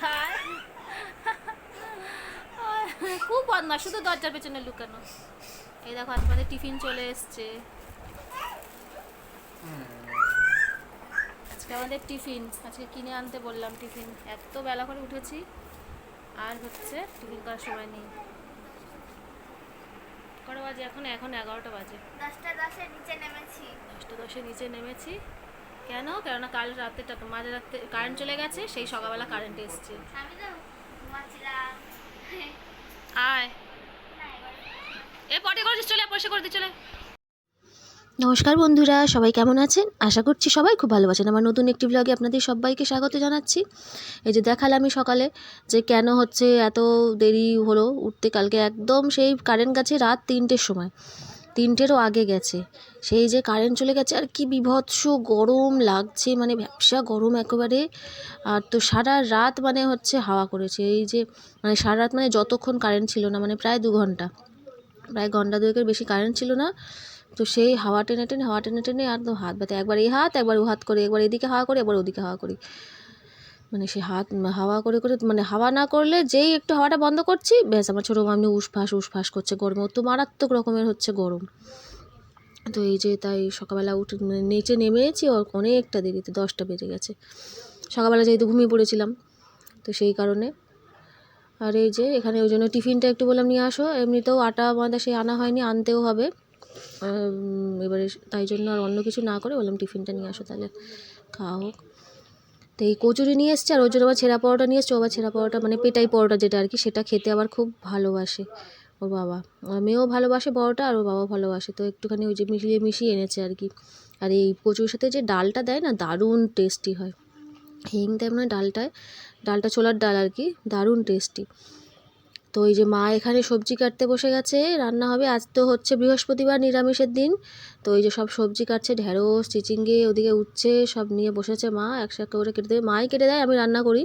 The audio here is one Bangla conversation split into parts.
খায় খুব বদমাস শুধু দরজার পেছনে লুকানো। এই দেখো আমাদের টিফিন চলে এসছে। আজকে আমাদের টিফিন আজকে কিনে আনতে বললাম টিফিন। এত বেলা করে উঠেছি আর হচ্ছে টিফিন করার সময় নেই। কটা বাজে এখন? এখন এগারোটা বাজে। দশটা দশে নিচে নেমেছি। দশটা দশে নিচে নেমেছি। কেন? কেননা কাল রাতে মাঝে রাতে কারেন্ট চলে গেছে সেই সকালবেলা কারেন্ট এসছে। আমি তো ঘুমাচ্ছিলাম। আয়। এ পটে করেছিস চলে পয়সা করে দি চলে নমস্কার বন্ধুরা সবাই কেমন আছেন? আশা করছি সবাই খুব ভালো আছেন। আমার নতুন একটি ব্লগে আপনাদের সবাইকে স্বাগত জানাচ্ছি। এই যে দেখালাম আমি সকালে যে কেন হচ্ছে এত দেরি হলো উঠতে কালকে একদম সেই কারেন্ট গেছে রাত তিনটের সময়। তিনটেরও আগে গেছে। সেই যে কারেন্ট চলে গেছে, আর কি বিভৎস গরম লাগছে মানে ব্যবসা গরম একেবারে। আর তো সারা রাত মানে হচ্ছে হাওয়া করেছে। এই যে মানে সারা রাত মানে যতক্ষণ কারেন্ট ছিল না মানে প্রায় দু ঘণ্টা। প্রায় ঘণ্টা দুয়েকের বেশি কারেন্ট ছিল না। তো সেই হাওয়া টেনে টেনে, হাওয়া টেনে টেনে আর তো হাত ব্যথা, একবার এই হাত, একবার ও হাত করে, একবার এদিকে হাওয়া করি, একবার ওদিকে হাওয়া করি। মানে সে হাত, হাওয়া করে করে মানে হাওয়া না করলে যেই একটু হাওয়াটা বন্ধ করছি, ব্যাস আমার ছোটো মামনি উসফাস উসফাস করছে গরমে। তো মারাত্মক রকমের হচ্ছে গরম। তো এই যে তাই সকালবেলা উঠে মানে নেচে নেমেছি, ওর অনেকটা দেরিতে, দশটা বেজে গেছে। সকালবেলা যেহেতু ঘুমিয়ে পড়েছিলাম, তো সেই কারণে। আর এই যে এখানে ওই জন্য টিফিনটা একটু বললাম, নিয়ে আসো। এমনিতেও আটা ময়দা সেই আনা হয়নি, আনতেও হবে। এবারে তাই জন্য আর অন্য কিছু না করে বললাম টিফিনটা নিয়ে আসো তাহলে। খাওয়া হোক। তো এই কচুরি নিয়ে এসছে আর ওর জন্য আবার ছেঁড়া পরোটা নিয়ে এসছে। আবার ছেঁড়া পরোটা মানে পেটাই পরোটা যেটা আর কি, সেটা খেতে আবার খুব ভালোবাসে। ওর বাবা মেয়েও ভালোবাসে পরোটা আর ওর বাবা ভালোবাসে। তো একটুখানি ওই যে মিশিয়ে মিশিয়ে এনেছে আর কি। আর এই কচুর সাথে যে ডালটা দেয় না, দারুণ টেস্টি হয়। হিং দেয় মানে ডালটায়, ডালটা ছোলার ডাল আর কি, দারুণ টেস্টি তো এই যে মা এখানে সবজি কাটতে বসে গেছে, রান্না হবে। আজ তো হচ্ছে বৃহস্পতিবার, নিরামিষের দিন। তো এই যে সব সবজি কাটছে, ঢেঁড়স, চিচিঙ্গে, ওদিকে উচ্ছে, সব নিয়ে বসেছে মা। একসাথে করে কেটে দেবে। মাই কেটে দেয়, আমি রান্না করি।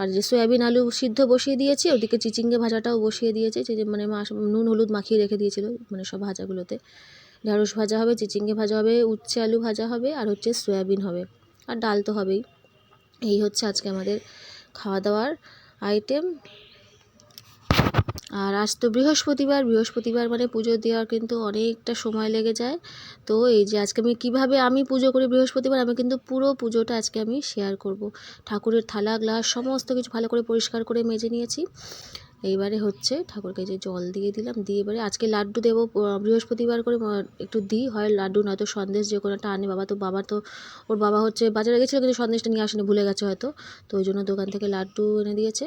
আর যে সয়াবিন আলু সিদ্ধ বসিয়ে দিয়েছি, ওদিকে চিচিঙ্গে ভাজাটাও বসিয়ে দিয়েছে। যে মানে মা নুন, হলুদ মাখিয়ে রেখে দিয়েছিল মানে সব ভাজাগুলোতে। ঢেঁড়স ভাজা হবে, চিচিঙ্গে ভাজা হবে, উচ্ছে আলু ভাজা হবে, আর হচ্ছে সয়াবিন হবে। আর ডাল তো হবেই। এই হচ্ছে আজকে আমাদের খাওয়া দাওয়ার আইটেম আর আজ তো বৃহস্পতিবার বৃহস্পতিবার মানে পুজো দেওয়ার কিন্তু অনেকটা সময় লেগে যায়। তো এই যে আজকে আমি কীভাবে আমি পুজো করি বৃহস্পতিবার, আমি কিন্তু পুরো পুজোটা আজকে আমি শেয়ার করব। ঠাকুরের থালা, গ্লাস, সমস্ত কিছু ভালো করে পরিষ্কার করে মেজে নিয়েছি। এইবারে হচ্ছে ঠাকুরকে যে জল দিয়ে দিলাম, দিয়ে এবারে আজকে লাড্ডু দেবো। বৃহস্পতিবার করে একটু দিই, হয় লাড্ডু, নয়তো সন্দেশ যে কোনো একটা আনে। বাবা তো বাবা তো, ওর বাবা হচ্ছে বাজারে গেছিল, কিন্তু সন্দেশটা নিয়ে আসেনি, ভুলে গেছে হয়তো। তো ওই জন্য দোকান থেকে লাড্ডু এনে দিয়েছে।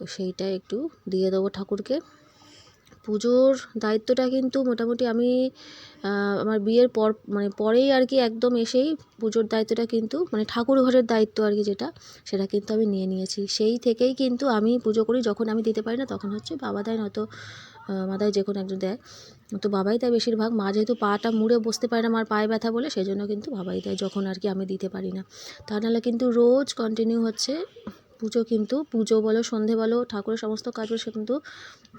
তো সেইটা একটু দিয়ে দেবো ঠাকুরকে। পুজোর দায়িত্বটা কিন্তু মোটামুটি আমি আমার বিয়ের পর মানে পরেই আর কি একদম এসেই পুজোর দায়িত্বটা কিন্তু মানে ঠাকুর ঘরের দায়িত্ব আর কি যেটা, সেটা কিন্তু আমি নিয়ে নিয়েছি। সেই থেকেই কিন্তু আমি পুজো করি, যখন আমি দিতে পারি না তখন হচ্ছে বাবা দেয়, নয়তো দেয়, যে কোনো একজন দেয়। তো বাবাই দেয় বেশিরভাগ, মা যেহেতু পাটা মুড়ে বসতে পারে না আমার পায়ে ব্যথা বলে, সেই জন্য কিন্তু বাবাই দেয়, যখন আর কি আমি দিতে পারি না। তা নাহলে কিন্তু রোজ কন্টিনিউ হচ্ছে পুজো কিন্তু পুজো বলো, সন্ধে বলো, ঠাকুরের সমস্ত কাজ বলো, সে কিন্তু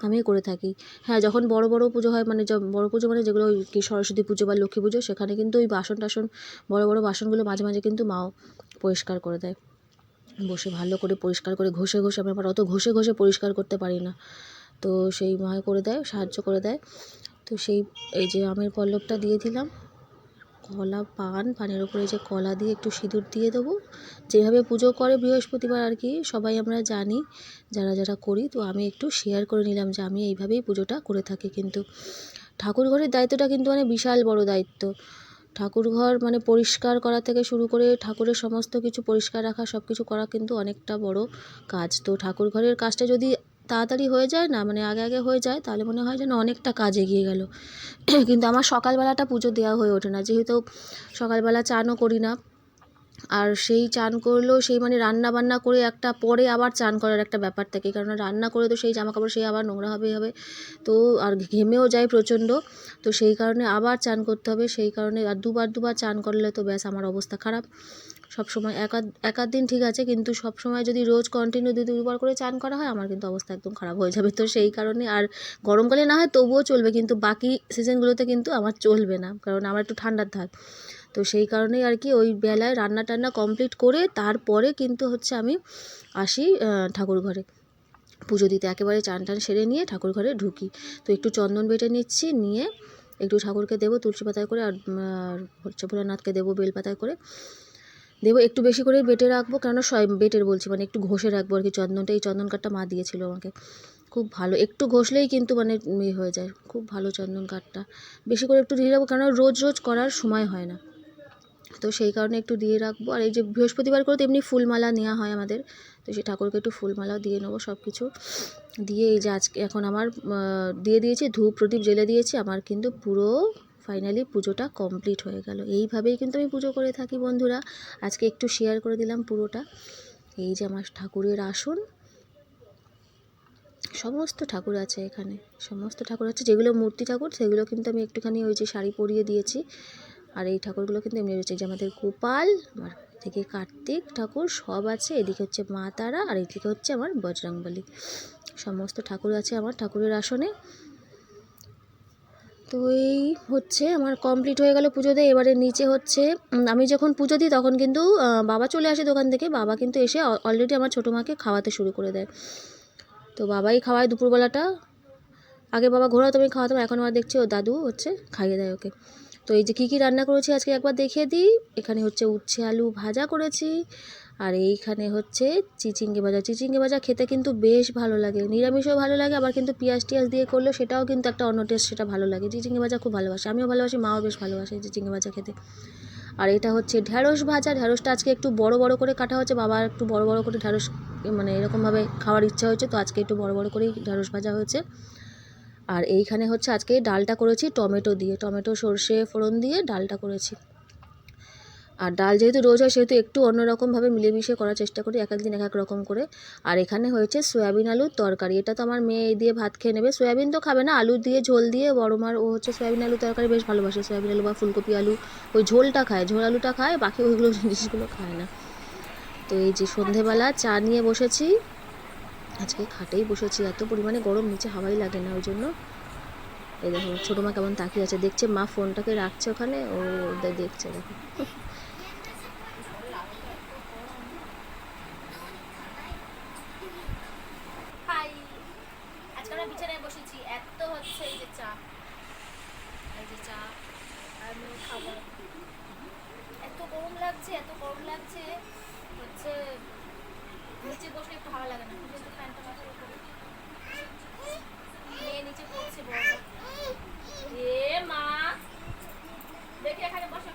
আমি করে থাকি। হ্যাঁ যখন বড় বড় পুজো হয় মানে বড় পুজো মানে যেগুলো কি সরস্বতী পুজো বা লক্ষ্মী পুজো, সেখানে কিন্তু ওই বাসন টাসন, বড় বড় বাসনগুলো মাঝে মাঝে কিন্তু মাও পরিষ্কার করে দেয়। বসে ভালো করে পরিষ্কার করে ঘষে ঘষে আমি আবার অত ঘষে ঘষে পরিষ্কার করতে পারি না। তো সেই মা করে দেয়, সাহায্য করে দেয়। তো সেই এই যে আমের পল্লবটা দিয়ে দিলাম। কলা পান, পানের ওপরে যে কলা দিয়ে একটু সিঁদুর দিয়ে দেবো। যেভাবে পুজো করে বৃহস্পতিবার আর কি, সবাই আমরা জানি, যারা যারা করি, তো আমি একটু শেয়ার করে নিলাম যে আমি এইভাবেই পুজোটা করে থাকি কিন্তু। ঠাকুর ঘরের দায়িত্বটা কিন্তু মানে বিশাল বড় দায়িত্ব। ঠাকুর ঘর মানে পরিষ্কার করা থেকে শুরু করে ঠাকুরের সমস্ত কিছু পরিষ্কার রাখা সব কিছু করা কিন্তু অনেকটা বড় কাজ। তো ঠাকুর ঘরের কাজটা যদি তাড়াতাড়ি হয়ে যায় না মানে আগে আগে হয়ে যায়, তাহলে মনে হয় যেন অনেকটা কাজ এগিয়ে গেল। কিন্তু আমার সকালবেলাটা পুজো দেওয়া হয়ে ওঠে না, যেহেতু সকালবেলা চানও করি না। আর সেই চান করলেও সেই মানে রান্না বান্না করে একটা পরে আবার চান করার একটা ব্যাপার থাকে, কারণ রান্না করে তো সেই জামা কাপড় সেই আবার নোংরা হবে হবে। তো আর ঘেমেও যায় প্রচণ্ড, তো সেই কারণে আবার চান করতে হবে, সেই কারণে আর দুবার দুবার চান করলে তো ব্যাস আমার অবস্থা খারাপ। সব সময় এক এক দিন ঠিক আছে, কিন্তু সব সময় যদি রোজ কন্টিনিউ দু দুবার করে চান করা হয়, আমার কিন্তু অবস্থা একদম খারাপ হয়ে যাবে। তো সেই কারণে আর গরমকালে না হয় তবুও চলবে, কিন্তু বাকি সিজনগুলোতে কিন্তু আমার চলবে না, কারণ আমার একটু ঠান্ডার ধাত তো সেই কারণেই আর কি ওই বেলায় রান্না টান্না কমপ্লিট করে তারপরে কিন্তু হচ্ছে আমি আসি ঠাকুর ঘরে। পুজো দিতে একেবারে চান টান সেরে নিয়ে ঠাকুর ঘরে ঢুকি। তো একটু চন্দন বেটে নিচ্ছি, নিয়ে একটু ঠাকুরকে দেবো, তুলসী পাতায় করে আর হচ্ছে ভোলানাথকে দেবো বেল পাতায় করে। দেবো, একটু বেশি করে বেটে রাখব, কেননা বেটের বলছি মানে একটু ঘষে রাখব আর কি। চন্দনটা, এই চন্দন কাঠটা মা দিয়েছিল আমাকে। খুব ভালো, একটু ঘষলেই কিন্তু মানে ইয়ে হয়ে যায়। খুব ভালো চন্দন কাঠটা। বেশি করে একটু দিয়ে রাখব, কেননা রোজ রোজ করার সময় হয় না। তো সেই কারণে একটু দিয়ে রাখব। আর এই যে বৃহস্পতিবার করে তো এমনি ফুলমালা নেওয়া হয় আমাদের। তো সেই ঠাকুরকে একটু ফুলমালাও দিয়ে নেব সব কিছু দিয়ে এই যে আজকে, এখন আমার দিয়ে দিয়েছি ধূপ প্রদীপ জেলে দিয়েছি, আমার কিন্তু পুরো ফাইনালি পুজোটা কমপ্লিট হয়ে গেল। এইভাবেই কিন্তু আমি পুজো করে থাকি বন্ধুরা। আজকে একটু শেয়ার করে দিলাম পুরোটা। এই যে আমার ঠাকুরের আসন। সমস্ত ঠাকুর আছে এখানে। সমস্ত ঠাকুর আছে, যেগুলো মূর্তি ঠাকুর, সেগুলো কিন্তু আমি একটুখানি ওই যে শাড়ি পরিয়ে দিয়েছি। আর এই ঠাকুরগুলো কিন্তু এমনি রয়েছে যে আমাদের গোপাল, আমার এদিকে কার্তিক ঠাকুর সব আছে। এদিকে হচ্ছে মা তারা, আর এদিকে হচ্ছে আমার বজরংবলী। সমস্ত ঠাকুর আছে আমার ঠাকুরের আসনে। তো এই হচ্ছে আমার কমপ্লিট হয়ে গেল পুজো দিয়ে। এবারে নিচে হচ্ছে আমি যখন পুজো দিই তখন কিন্তু বাবা চলে আসে দোকান থেকে। বাবা কিন্তু এসে অলরেডি আমার ছোটো মাকে খাওয়াতে শুরু করে দেয়। তো বাবাই খাওয়ায় দুপুরবেলাটা। আগে বাবা ঘোরাতো, আমি খাওয়াতাম, এখন আমার দেখছি ও দাদু হচ্ছে খাইয়ে দেয় ওকে। তো এই যে কী কী রান্না করেছি আজকে একবার দেখিয়ে দিই। এখানে হচ্ছে উচ্ছে, আলু ভাজা করেছি। আর এইখানে হচ্ছে চিচিঙ্গে ভাজা। চিচিঙ্গে ভাজা খেতে কিন্তু বেশ ভালো লাগে। নিরামিষও ভালো লাগে, আবার কিন্তু পেঁয়াজ টিয়াজ দিয়ে করলে সেটাও কিন্তু একটা অন্য টেস্ট সেটা ভালো লাগে। চিচিঙ্গে ভাজা খুব ভালোবাসে। আমিও ভালোবাসি, মাও বেশ ভালোবাসে চিচিঙ্গে ভাজা খেতে। আর এটা হচ্ছে ঢ্যাঁড়স ভাজা। ঢ্যাঁড়সটা আজকে একটু বড় বড় করে কাটা হচ্ছে। বাবার একটু বড় বড় করে ঢ্যাঁড়স মানে এরকমভাবে খাওয়ার ইচ্ছা হয়েছে, তো আজকে একটু বড় বড় করেই ঢ্যাঁড়স ভাজা হয়েছে। আর এইখানে হচ্ছে আজকে ডালটা করেছি টমেটো দিয়ে। টমেটো, সর্ষে, ফোড়ন দিয়ে ডালটা করেছি। আর ডাল যেহেতু রোজ হয়, সেহেতু একটু অন্যরকমভাবে মিলেমিশে করার চেষ্টা করি, এক একদিন এক এক রকম করে। আর এখানে হয়েছে সয়াবিন আলুর তরকারি। এটা তো আমার মেয়ে দিয়ে ভাত খেয়ে নেবে। সয়াবিন তো খাবে না, আলু দিয়ে ঝোল দিয়ে বড় মার, ও হচ্ছে সয়াবিন আলু তরকারি বেশ ভালোবাসে। সয়াবিন আলু বা ফুলকপি আলু, ওই ঝোলটা খায়, ঝোল আলুটা খায়, বাকি ওইগুলো জিনিসগুলো খায় না। তো এই যে সন্ধেবেলা চা নিয়ে বসেছি আজকে খাটেই বসেছি, এত পরিমাণে গরম, নিচে হাওয়াই লাগে না, ওই জন্য। এই দেখো, ছোটো মা কেমন তাকিয়ে আছে, দেখছে মা ফোনটাকে রাখছে ওখানে, ও দেখছে, দেখো। এত গরম লাগছে, এত গরম লাগছে, হচ্ছে নিচে বসলে একটু ভালো লাগে না কিন্তু ফ্যানটা মাথার উপরে মেয়ে নিচে পড়ছে বড় এ মা, দেখি এখানে বসে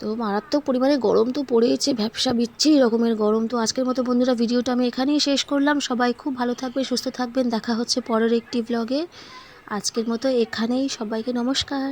তো মারাত্মক পরিমাণে গরম তো পড়েছে, ব্যবসা বিচ্ছিরি রকমের গরম। তো আজকের মতো বন্ধুরা ভিডিওটা আমি এখানেই শেষ করলাম। সবাই খুব ভালো থাকবেন, সুস্থ থাকবেন। দেখা হচ্ছে পরের একটি ব্লগে আজকের মতো এখানেই, সবাইকে নমস্কার।